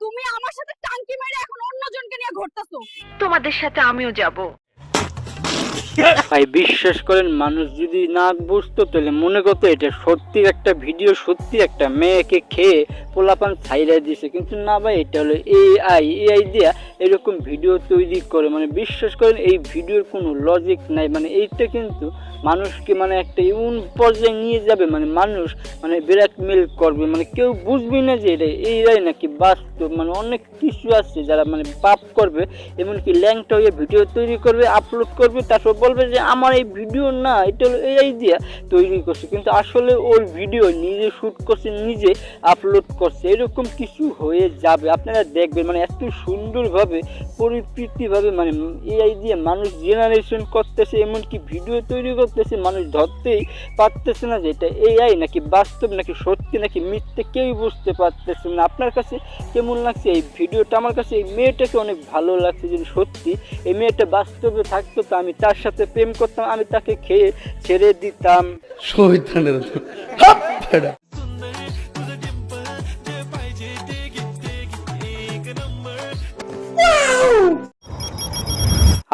তুমি আমার সাথে টাঙ্কি মেরে এখন অন্যজনকে নিয়ে ঘুরতেছো। তোমাদের সাথে আমিও যাব। ভাই বিশ্বাস করেন, মানুষ যদি না বুঝতো, তাহলে মনে করতো এটা সত্যি একটা ভিডিও সত্যি একটা মেয়েকে খেয়ে পোলাপান ছাইড়া দিয়েছে কিন্তু না ভাই, এটা হলো এআই এআই দিয়া এরকম ভিডিও তৈরি করে। মানে বিশ্বাস করেন, এই ভিডিওর কোনো লজিক নাই। মানে এইটা কিন্তু মানুষকে মানে একটা এমন পর্যায়ে নিয়ে যাবে মানে মানুষ মানে ব্ল্যাকমেল করবে। মানে কেউ বুঝবে না যে এটা এআই নাকি বাস্তব। মানে অনেক কিছু আছে যারা মানে পাপ করবে, এমনকি ল্যাংটা হয়ে ভিডিও তৈরি করবে আপলোড করবে, তারপর বলবে যে আমার এই ভিডিও না, এটা হলো এআই দিয়া তৈরি করছে। কিন্তু আসলে ওর ভিডিও নিজে শ্যুট করছে, নিজে আপলোড করছে। এরকম কিছু হয়ে যাবে। আপনারা দেখবেন মানে এত সুন্দরভাবে, পরিপ্রীতিভাবে মানে এআই দিয়ে মানুষ জেনারেশন করতেছে, এমনকি ভিডিও তৈরি করতেছে, মানুষ ধরতেই পারতেছে না যে এটা এআই নাকি বাস্তব, নাকি সত্যি, নাকি মিথ্যে, কেউই বুঝতে পারতেছে না। আপনার কাছে কেমন লাগছে এই ভিডিওটা আমার কাছে এই মেয়েটাকে অনেক ভালো লাগছে যদি সত্যি এই মেয়েটা বাস্তবে থাকতো, তো আমি তার সাথে প্রেম করতাম আমি তাকে খেয়ে ছেড়ে দিতাম।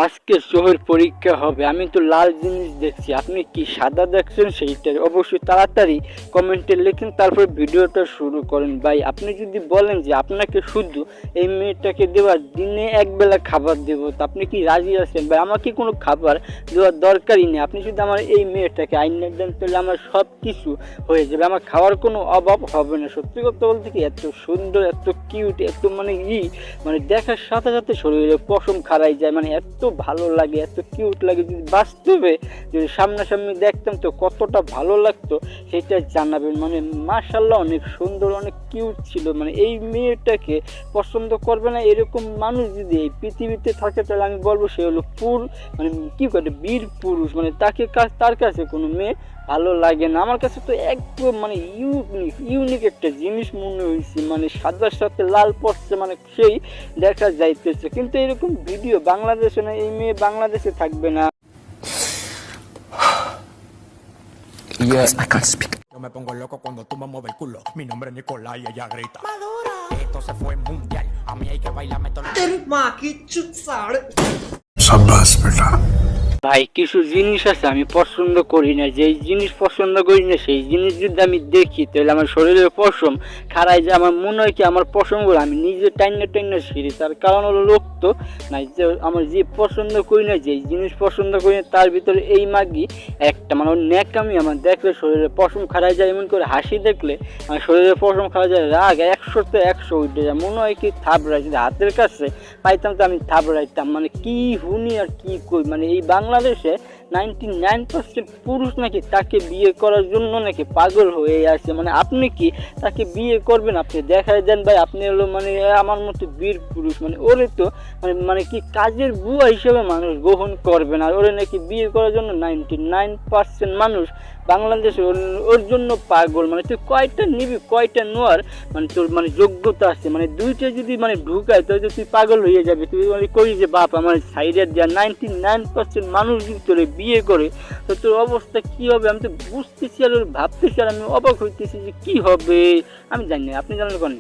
আজকে শহর পরীক্ষা হবে। আমি তো লাল জিনিস দেখছি। আপনি কি সাদা দেখছেন? সেইটা অবশ্যই তাড়াতাড়ি কমেন্টে লিখেন, তারপর ভিডিওটা শুরু করেন। ভাই, আপনি যদি বলেন যে আপনাকে শুধু এই মেয়েটাকে দেওয়ার দিনে একবেলা খাবার দেব, তা আপনি কি রাজি আছেন? ভাই, আমাকে কোনো খাবার দেওয়ার দরকারই নেই। আপনি যদি আমার এই মেয়েটাকে আইনে দেন, তাহলে আমার সব কিছু হয়ে যাবে। আমার খাওয়ার কোনো অভাব হবে না। সত্যি কথা বলতে কি, এত সুন্দর, এত কিউট, এত মানে ই মানে দেখার সাথে সাথে শরীরে পশম খারাই যায়। মানে এত ভালো লাগে, এত কিউট লাগে, যদি বাস্তবে যদি সামনাসামনি দেখতাম তো কতটা ভালো লাগতো সেটা জানাবেন। মানে মাশাল্লাহ অনেক সুন্দর, অনেক কিউট ছিল। মানে এই মেয়েটাকে পছন্দ করবে না এরকম মানুষ যদি এই পৃথিবীতে থাকে, তাহলে আমি বলব সে হলো পুর মানে কি করে বীর পুরুষ। মানে তাকে তার কাছে কোনো মেয়ে ভালো লাগে না আমার কাছে তো একদম মানে ইউনিক ইউনিক একটা জিনিস মনে হয়েছে মানে সাদার সাথে লাল পড়ছে মানে সেই দেখা যাইতেছে কিন্তু এরকম ভিডিও বাংলাদেশে না এই মেয়ে বাংলাদেশে থাকবে না Yo me pongo loco cuando tú me mueves el culo. Mi nombre es Nicolás y ella grita. Madura. Esto se fue mundial. A mí hay que bailarme todo. সাব্বাস বেটা ভাই, কিছু জিনিস আছে আমি পছন্দ করি না। যেই জিনিস পছন্দ করি না, সেই জিনিস যদি আমি দেখি, তাহলে আমার শরীরের পশম খারাই যে আমার মনে হয় কি আমার পশমগুলো আমি নিজে টাইনে টাইনে ছিঁড়ি। তার কারণ হলো লোক তো না যে আমার যে পছন্দ করি না, যেই জিনিস পছন্দ করি না, তার ভিতরে এই মাগি, একটা মানে ন্যাকামি, আমার দেখলে শরীরে পশম খারাই যায়, এমন করে হাসি দেখলে আমার শরীরে পশম খারাই যায়, রাগ একশোতে একশো উঠে যায়। মনে হয় কি থাবড়াই যদি হাতের কাছে পাইতাম, তো আমি থাবড়াইতাম মানে কি হুনি আর কি কই মানে এই বাংলাদেশে নাইনটি নাইন পার্সেন্ট পুরুষ নাকি তাকে বিয়ে করার জন্য নাকি পাগল হয়ে আছে? মানে আপনি কি তাকে বিয়ে করবেন? আপনি দেখাই দেন ভাই, আপনি হলো মানে আমার মতো বীর পুরুষ। মানে ওরে তো মানে মানে কি কাজের বুয়া হিসেবে মানুষ গ্রহণ করবে না? আর ওরে নাকি বিয়ে করার জন্য নাইনটি নাইন পার্সেন্ট মানুষ বাংলাদেশে ওর- জন্য পাগল। মানে তুই কয়টা নিবি, কয়টা নোয়ার? মানে তোর মানে যোগ্যতা আছে। মানে দুইটা যদি মানে ঢুকায়, তাহলে তুই পাগল হয়ে যাবে। তুই মানে করি যে, বাপ, আমার সাইডের দেওয়া নাইনটি নাইন পার্সেন্ট মানুষ যদি তোরে বিয়ে করে, তো তোর অবস্থা কি হবে? আমি তো বুঝতেছি আর ভাবতেছি আর আমি অবাক হইতেছি যে কী হবে? আমি জানি না, আপনি জানেন কোন